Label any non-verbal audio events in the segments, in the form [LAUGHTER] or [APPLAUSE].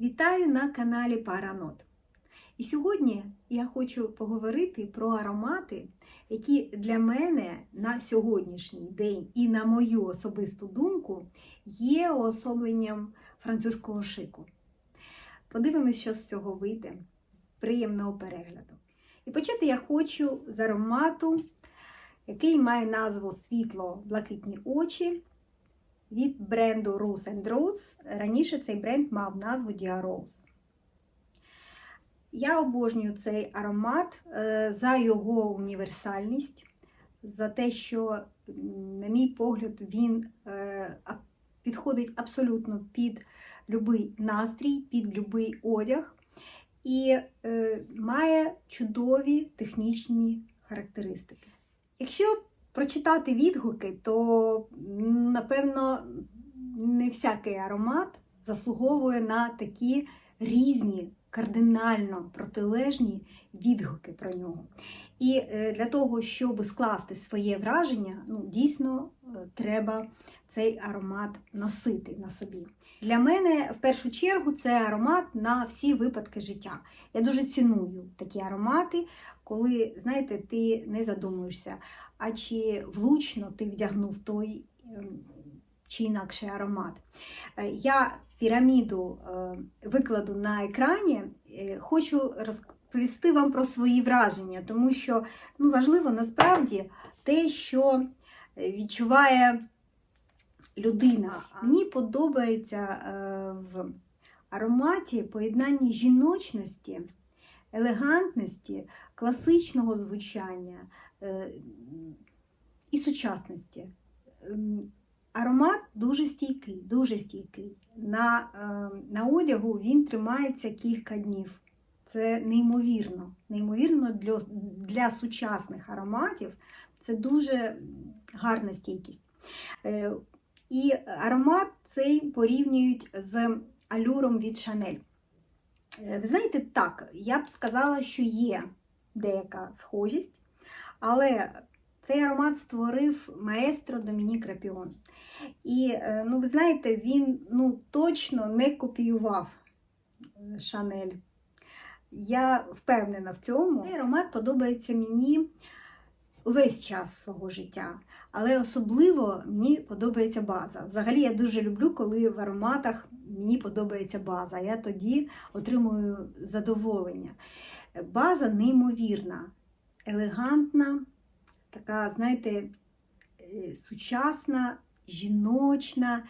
Вітаю на каналі Паранот. І сьогодні я хочу поговорити про аромати, які для мене на сьогоднішній день і на мою особисту думку є уособленням французького шику. Подивимось, що з цього вийде. Приємного перегляду. І почати я хочу з аромату, який має назву Світло-блакитні очі від бренду Rose Rose. Раніше цей бренд мав назву Dia. Я обожнюю цей аромат е, за його універсальність, за те, що, на мій погляд, він е, підходить абсолютно під будь-який настрій, під будь-який одяг і е, має чудові технічні характеристики. Якщо прочитати відгуки, то напевно не всякий аромат заслуговує на такі різні, кардинально протилежні відгуки про нього. І для того, щоб скласти своє враження, ну, дійсно треба цей аромат носити на собі. Для мене, в першу чергу, це аромат на всі випадки життя. Я дуже ціную такі аромати, коли, знаєте, ти не задумуєшся, а чи влучно ти вдягнув той чи інакший аромат. Я піраміду викладу на екрані, хочу розповісти вам про свої враження, тому що ну, важливо насправді те, що відчуває людина. Мені подобається в ароматі поєднання жіночності, елегантності, класичного звучання і сучасності. Аромат дуже стійкий, дуже стійкий. На на одягу він тримається кілька днів. Це неймовірно. Неймовірно для, для сучасних ароматів це дуже гарна стійкість. І аромат цей порівнюють з алюром від Шанель. Ви знаєте, так, я б сказала, що є деяка схожість, але цей аромат створив маестро Домінік Рапіон. І, ну, ви знаєте, він ну, точно не копіював Шанель. Я впевнена в цьому. Цей аромат подобається мені увесь час свого життя. Але особливо мені подобається база. Взагалі, я дуже люблю, коли в ароматах мені подобається база. Я тоді отримую задоволення. База неймовірна, елегантна, така, знаєте, сучасна, жіночна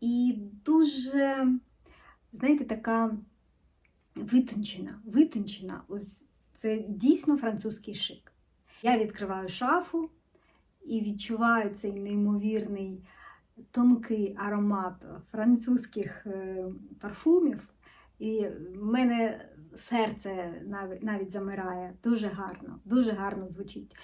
і дуже, знаєте, така витончена. витончена. Ось Це дійсно французький шик. Я відкриваю шафу і відчуваю цей неймовірний тонкий аромат французьких парфумів. І в мене серце навіть, навіть замирає. Дуже гарно, дуже гарно звучить.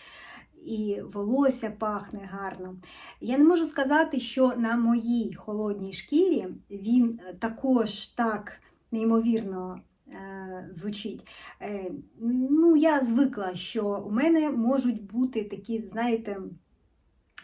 І волосся пахне гарно. Я не можу сказати, що на моїй холодній шкірі він також так неймовірно звучить. Ну, я звикла, що у мене можуть бути такі, знаєте,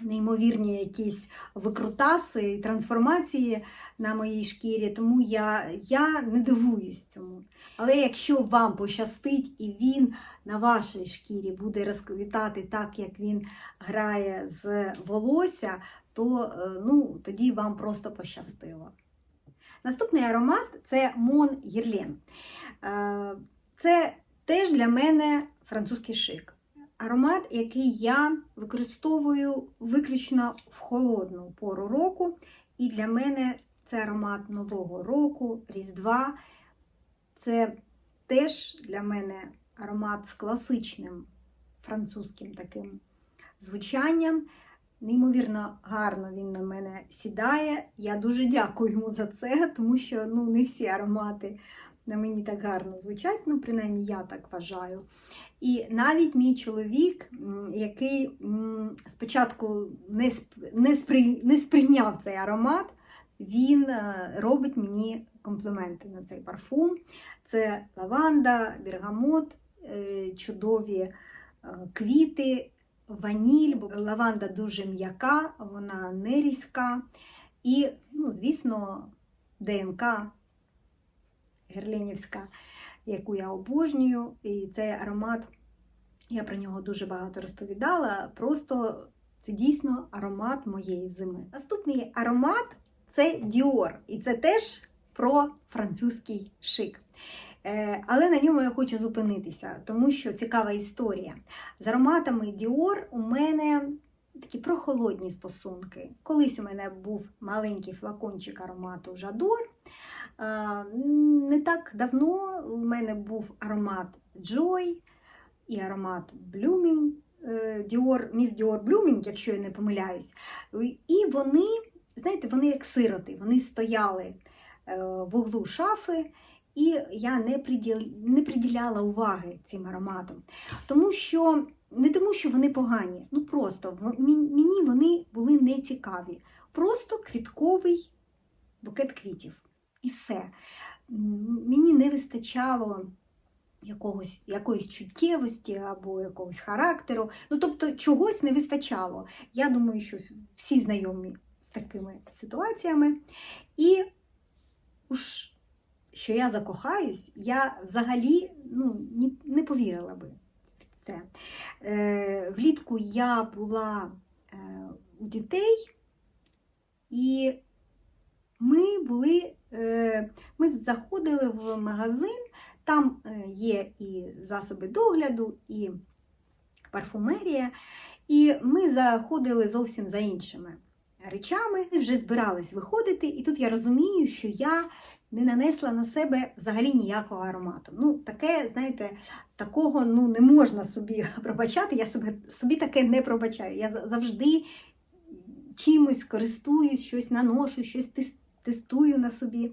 неймовірні якісь викрутаси і трансформації на моїй шкірі, тому я, я не дивуюсь цьому. Але якщо вам пощастить і він на вашій шкірі буде розквітати так, як він грає з волосся, то ну, тоді вам просто пощастило. Наступний аромат це Мон Гірлен. Це теж для мене французький шик. Аромат, який я використовую виключно в холодну пору року. І для мене це аромат Нового року, Різдва. Це теж для мене аромат з класичним французьким таким звучанням. Неймовірно, гарно він на мене сідає. Я дуже дякую йому за це, [LAUGHS] тому що ну, не всі аромати на мені так гарно звучать, ну, принаймні, я так вважаю. І навіть мій чоловік, який спочатку не не, сприй, не сприйняв цей аромат, він робить мені компліменти на цей парфум. Це лаванда, бергамот, чудові квіти ваніль, бо лаванда дуже м'яка, вона не різка. І, ну, звісно, ДНК герленівська, яку я обожнюю. І цей аромат, я про нього дуже багато розповідала. Просто це дійсно аромат моєї зими. Наступний аромат це Dior. І це теж про французький шик. Е, Але на ньому я хочу зупинитися, тому що цікава історія. З ароматами Dior у мене такі прохолодні стосунки. Колись у мене був маленький флакончик аромату Жадор. Не так давно у мене був аромат Joy і аромат Blooming, е, Dior, Miss Dior Blooming, якщо я не помиляюсь. І вони, знаєте, вони як сироти, вони стояли е, в углу шафи. І я не приділ... не приділяла уваги цим ароматам. Тому що не тому, що вони погані, ну просто мені вони були не цікаві. Просто квітковий букет квітів. І все. Мені не вистачало якогось, якоїсь чуттєвості або якогось характеру. Ну, тобто, чогось не вистачало. Я думаю, що всі знайомі з такими ситуаціями. І уж що я закохаюсь, я взагалі ну, не повірила би в це. Е, влітку я була е, у дітей, і ми були, е, ми заходили в магазин, там е, є і засоби догляду, і парфумерія. І ми заходили зовсім за іншими речами. Ми вже збирались виходити, і тут я розумію, що я не нанесла на себе взагалі ніякого аромату. Ну, таке, знаєте, такого ну, не можна собі [LAUGHS] пробачати. Я собі, собі таке не пробачаю. Я завжди чимось користуюсь, щось наношу, щось тестую на собі.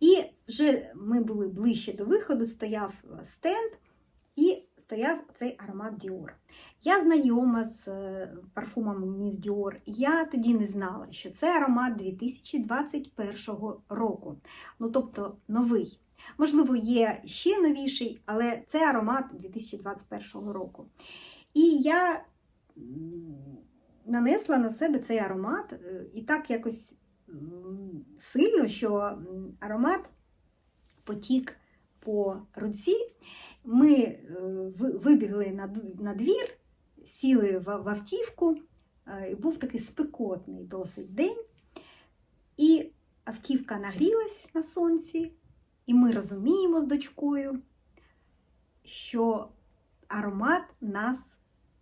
І вже ми були ближче до виходу, стояв стенд і стояв цей аромат Dior. Я знайома з е, парфумом Miss Dior. Я тоді не знала, що це аромат 2021 року. Ну, тобто новий. Можливо, є ще новіший, але це аромат 2021 року. І я нанесла на себе цей аромат е, і так якось сильно, що аромат потік по руці. Ми е, вибігли на двір, сіли в автівку, е, і був такий спекотний досить день. І автівка нагрілась на сонці, і ми розуміємо з дочкою, що аромат нас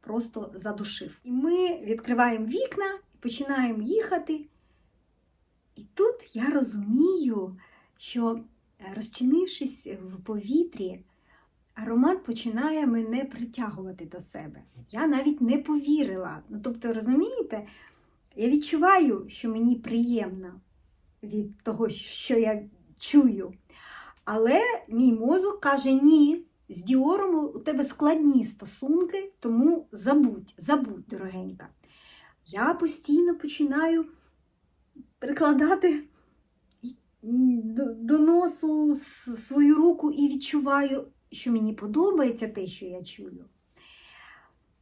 просто задушив. І ми відкриваємо вікна починаємо їхати. І тут я розумію, що е, розчинившись в повітрі, аромат починає мене притягувати до себе. Я навіть не повірила. Ну, тобто, розумієте, я відчуваю, що мені приємно від того, що я чую. Але мій мозок каже: ні, з Діором у тебе складні стосунки, тому забудь, забудь, дорогенька. Я постійно починаю прикладати до, носу свою руку і відчуваю, що мені подобається те, що я чую.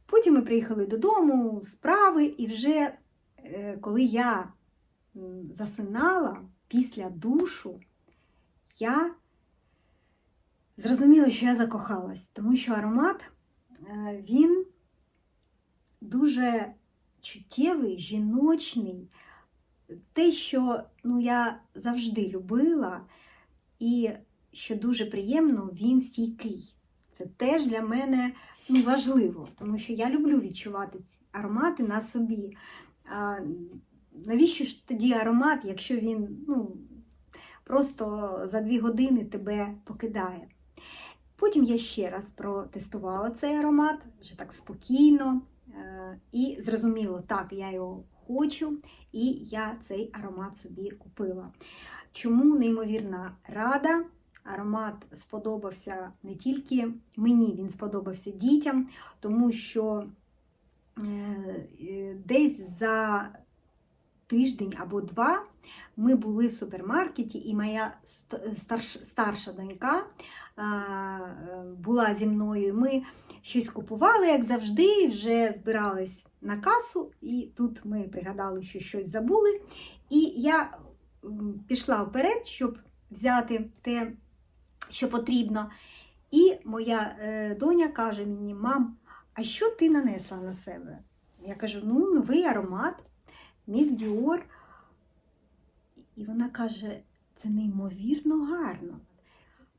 Потім ми приїхали додому, справи, і вже е, коли я засинала після душу, я зрозуміла, що я закохалась, тому що аромат е, він дуже чуттєвий, жіночний. Те, що ну, я завжди любила, і що дуже приємно, він стійкий. Це теж для мене ну, важливо, тому що я люблю відчувати ці аромати на собі. А, навіщо ж тоді аромат, якщо він ну, просто за дві години тебе покидає? Потім я ще раз протестувала цей аромат, вже так спокійно, і зрозуміло, так, я його хочу, і я цей аромат собі купила. Чому неймовірна рада? Аромат сподобався не тільки мені, він сподобався дітям, тому що е, е, десь за тиждень або два ми були в супермаркеті, і моя старша донька е, була зі мною. Ми щось купували, як завжди, вже збирались на касу, і тут ми пригадали, що щось забули. І я пішла вперед, щоб взяти те, що потрібно. І моя е, доня каже мені: мам, а що ти нанесла на себе? Я кажу: ну, новий аромат, міс Діор. І вона каже: це неймовірно гарно.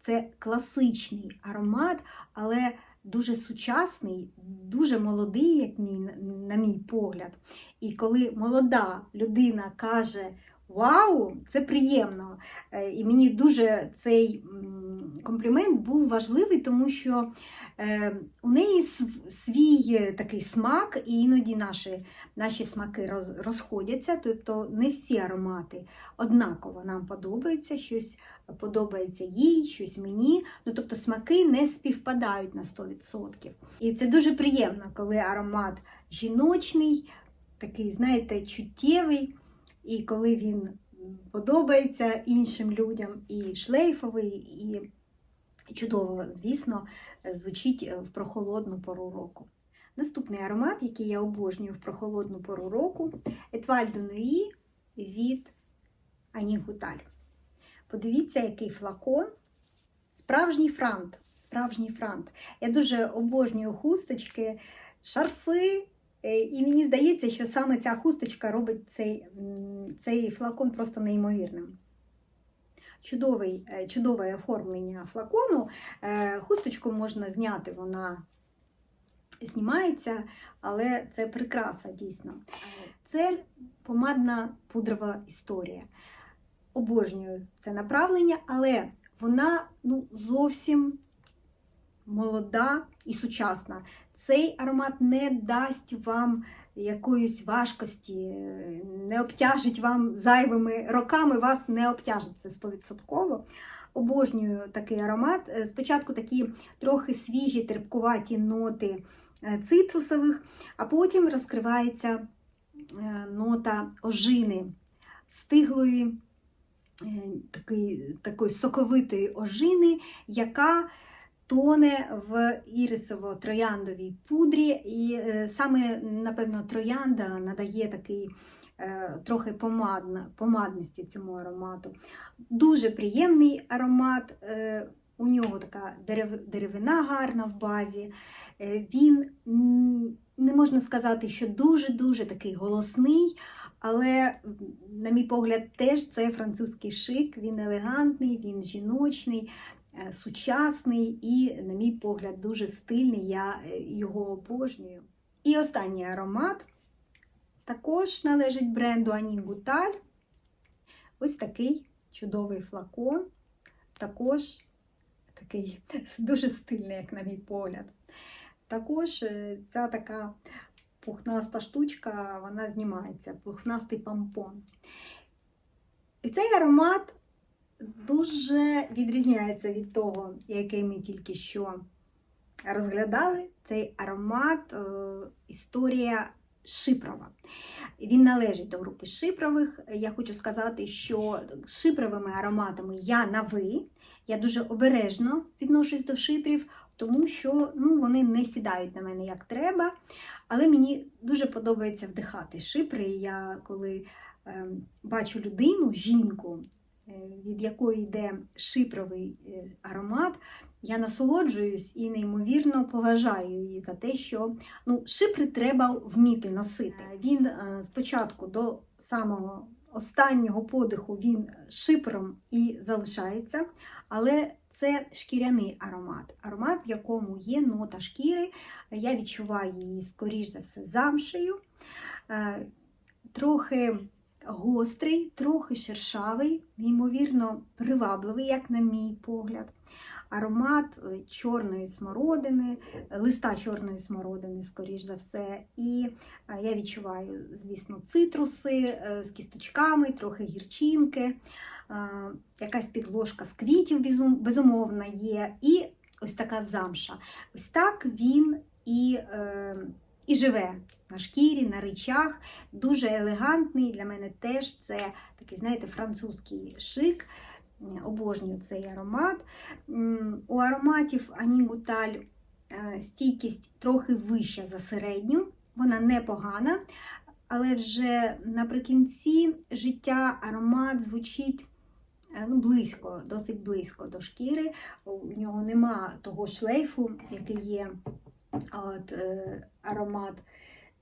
Це класичний аромат, але дуже сучасний, дуже молодий, як мій, на мій погляд. І коли молода людина каже Вау, це приємно! Е, І мені дуже цей комплімент був важливий, тому що е, у неї свій е, такий смак, і іноді наші, наші смаки розходяться, тобто не всі аромати однаково нам подобаються, щось подобається їй, щось мені. Ну, тобто смаки не співпадають на 100%. І це дуже приємно, коли аромат жіночний, такий, знаєте, чуттєвий, і коли він подобається іншим людям, і шлейфовий, і чудово, звісно, звучить в прохолодну пору року. Наступний аромат, який я обожнюю в прохолодну пору року, Етваль de Nuit від Ані Гуталь. Подивіться, який флакон. Справжній франт. Справжній франт. Я дуже обожнюю хусточки, шарфи. е, І мені здається, що саме ця хусточка робить цей, цей флакон просто неймовірним. Чудовий, е, чудове оформлення флакону. Е, Хусточку можна зняти, вона знімається, але це прикраса дійсно. Це помадна пудрова історія обожнюю це направлення, але вона ну, зовсім молода і сучасна. Цей аромат не дасть вам якоїсь важкості, не обтяжить вам зайвими роками, вас не обтяжить це 100%. Обожнюю такий аромат. Е, Спочатку такі трохи свіжі, терпкуваті ноти е, цитрусових, а потім розкривається е, нота ожини, стиглої е, такої, такої соковитої ожини, яка тоне в ірисово-трояндовій пудрі. І е, саме, напевно, троянда надає такий е, трохи помадна, помадності цьому аромату. Дуже приємний аромат. е, У нього така деревина гарна в базі. Він не можна сказати, що дуже-дуже такий голосний, але, на мій погляд, теж це французький шик. Він елегантний, він жіночний, сучасний і, на мій погляд, дуже стильний. Я е, його обожнюю. І останній аромат також належить бренду Ані Гуталь. Ось такий чудовий флакон. Також такий [LAUGHS] дуже стильний, як на мій погляд. Також е, ця така пухнаста штучка, вона знімається, пухнастий помпон. І цей аромат дуже відрізняється від того, який ми тільки що розглядали. Цей аромат е, історія шипрова. Він належить до групи шипрових. Я хочу сказати, що шипровими ароматами я на ви. Я дуже обережно відношусь до шипрів, тому що ну, вони не сідають на мене як треба. Але мені дуже подобається вдихати шипри. Я коли е, бачу людину, жінку, від якої йде шипровий е, аромат, я насолоджуюсь і неймовірно поважаю її за те, що ну, шипри треба вміти носити. Він е, спочатку до самого останнього подиху він шипром і залишається, але це шкіряний аромат. Аромат, в якому є нота шкіри. Я відчуваю її, скоріш за все, замшею. Е, Трохи гострий, трохи шершавий, неймовірно привабливий, як на мій погляд. Аромат е, чорної смородини, листа чорної смородини, скоріш за все. І е, я відчуваю, звісно, цитруси е, з кісточками, трохи гірчинки, якась підложка з квітів безум- безумовно є, і ось така замша. Ось так він і, і живе на шкірі, на речах. Дуже елегантний. Для мене теж це такий, знаєте, французький шик. Обожнюю цей аромат. У ароматів Ані Гуталь е, стійкість трохи вища за середню, вона непогана, але вже наприкінці життя аромат звучить е, ну, близько, досить близько до шкіри. У нього нема того шлейфу, який є от, е, аромат.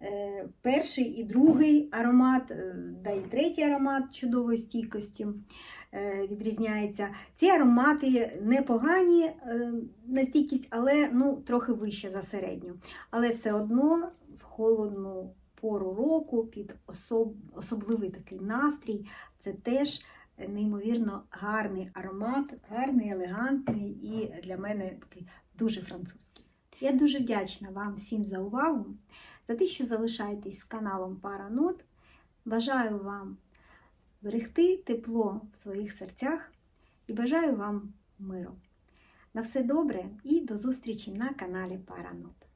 Е, перший і другий аромат, е, да і третій аромат чудової стійкості е, відрізняється. Ці аромати непогані е, на стійкість, але ну, трохи вище за середню. Але все одно в холодну пору року під особ... особливий такий настрій. Це теж неймовірно гарний аромат, гарний, елегантний і для мене такий дуже французький. Я дуже вдячна вам всім за увагу, за те, що залишаєтесь з каналом Паранот. Бажаю вам берегти тепло в своїх серцях і бажаю вам миру. На все добре і до зустрічі на каналі Паранот.